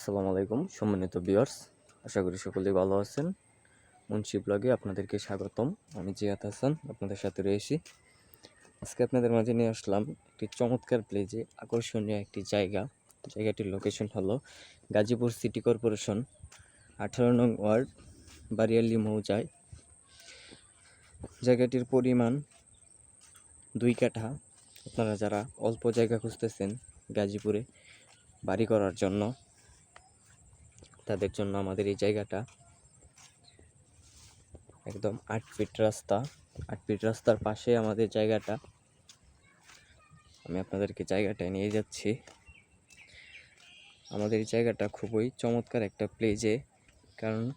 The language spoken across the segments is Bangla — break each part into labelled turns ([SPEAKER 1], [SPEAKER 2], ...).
[SPEAKER 1] আসসালামু আলাইকুম, সম্মানিত বিয়ার্স আশা করি সকলেই ভালো আছেন। মুন্সি ব্লগে আপনাদেরকে স্বাগতম। আমি জিয়াত হাসান, আপনাদের সাথে রয়েছি। আজকে আপনাদের মাঝে নিয়ে আসলাম একটি চমৎকার প্লেজে আকর্ষণীয় একটি জায়গা। জায়গাটির লোকেশন হলো গাজীপুর সিটি কর্পোরেশন, আঠারো নং ওয়ার্ড বারিয়ালি মৌজায়। জায়গাটির পরিমাণ দুই কাঠা। আপনারা যারা অল্প জায়গা খুঁজতেছেন গাজীপুরে বাড়ি করার জন্য তাদের জন্য আমাদের এই জায়গাটা। একদম আট ফিট রাস্তা। আট ফিট রাস্তার পাশে আমাদের জায়গাটা। আমি আপনাদেরকে জায়গাটায় নিয়ে যাচ্ছি। আমাদের এই জায়গাটা খুবই চমৎকার একটা প্লেজে কারণ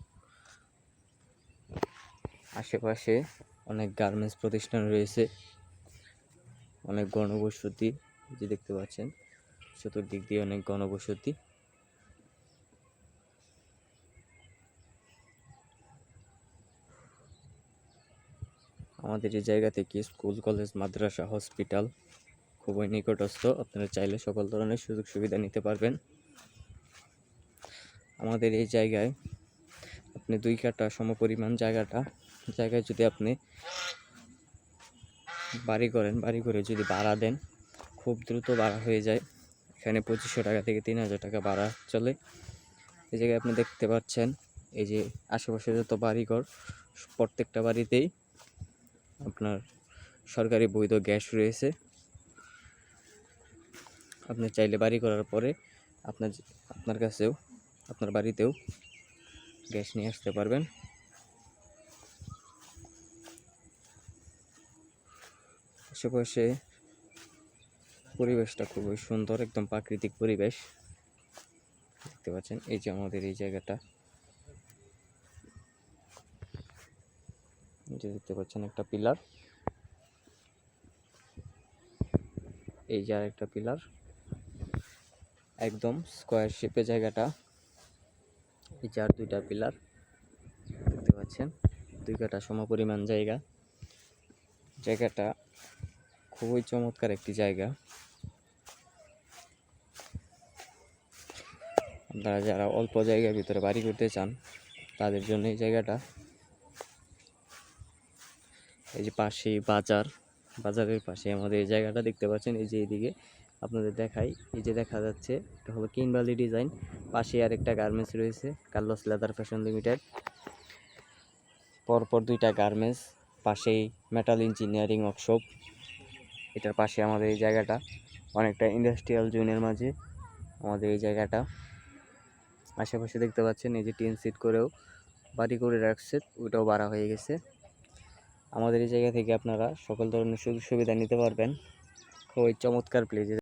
[SPEAKER 1] আশেপাশে অনেক গার্মেন্টস প্রতিষ্ঠান রয়েছে। অনেক গণবসতি যে দেখতে পাচ্ছেন, চতুর্দিক দিয়ে অনেক গণবসতি। আমাদের এই জায়গা থেকে স্কুল, কলেজ, মাদ্রাসা, হসপিটাল খুবই নিকটস্থ। আপনারা চাইলে সকল ধরনের সুযোগ সুবিধা নিতে পারবেন। আমাদের এই জায়গায় আপনি দুই কাটা সমপরিমাণ জায়গাটা, জায়গায় যদি আপনি বাড়ি করেন, বাড়ি করে যদি ভাড়া দেন, খুব দ্রুত ভাড়া হয়ে যায়। এখানে পঁচিশশো টাকা থেকে তিন হাজার টাকা ভাড়া চলে। এই জায়গায় আপনি দেখতে পাচ্ছেন, এই যে আশেপাশে যত বাড়িঘর, প্রত্যেকটা বাড়িতেই আপনার সরকারি বৈধ গ্যাস রয়েছে। আপনি চাইলে বাড়ি করার পরে আপনার আপনার কাছেও, আপনার বাড়িতেও গ্যাস নিয়ে আসতে পারবেন। আশেপাশে পরিবেশটা খুবই সুন্দর, একদম প্রাকৃতিক পরিবেশ। দেখতে পাচ্ছেন, এই যে আমাদের এই জায়গাটা। যে দেখতে পাচ্ছেন একটা পিলার। এই যে একটা পিলার। একদম স্কোয়ার শেপে জায়গাটা। এই যে আর দুইটা পিলার। দেখতে পাচ্ছেন? দুই কাটা সমপরিমাণ জায়গা। জায়গাটা খুবই চমৎকার একটি জায়গা। আপনারা যারা অল্প জায়গার ভিতরে বাড়ি করতে চান, তাদের জন্য এই জায়গাটা এই যে পাশেই বাজার, বাজারের পাশে আমাদের এই জায়গাটা দেখতে পাচ্ছেন, এই যে এইদিকে আপনাদের দেখাই। এই যে দেখা যাচ্ছে, এটা হলো কিনবালি ডিজাইন। পাশে আর একটা গার্মেন্টস রয়েছে, কার্লস লেদার ফ্যাশন লিমিটেড। পরপর দুইটা গার্মেন্টস, পাশেই মেটাল ইঞ্জিনিয়ারিং ওয়ার্কশপ। এটার পাশে আমাদের এই জায়গাটা, অনেকটা ইন্ডাস্ট্রিয়াল জোনের মাঝে আমাদের এই জায়গাটা। আশেপাশে দেখতে পাচ্ছেন, এই যে টিন সিট করেও বাড়ি করে রাখছে, ওইটাও বাড়া হয়ে গেছে। আমাদের এই জায়গা থেকে আপনারা সকল ধরনের সুযোগ সুবিধা নিতে পারবেন। খুবই চমৎকার প্লেজে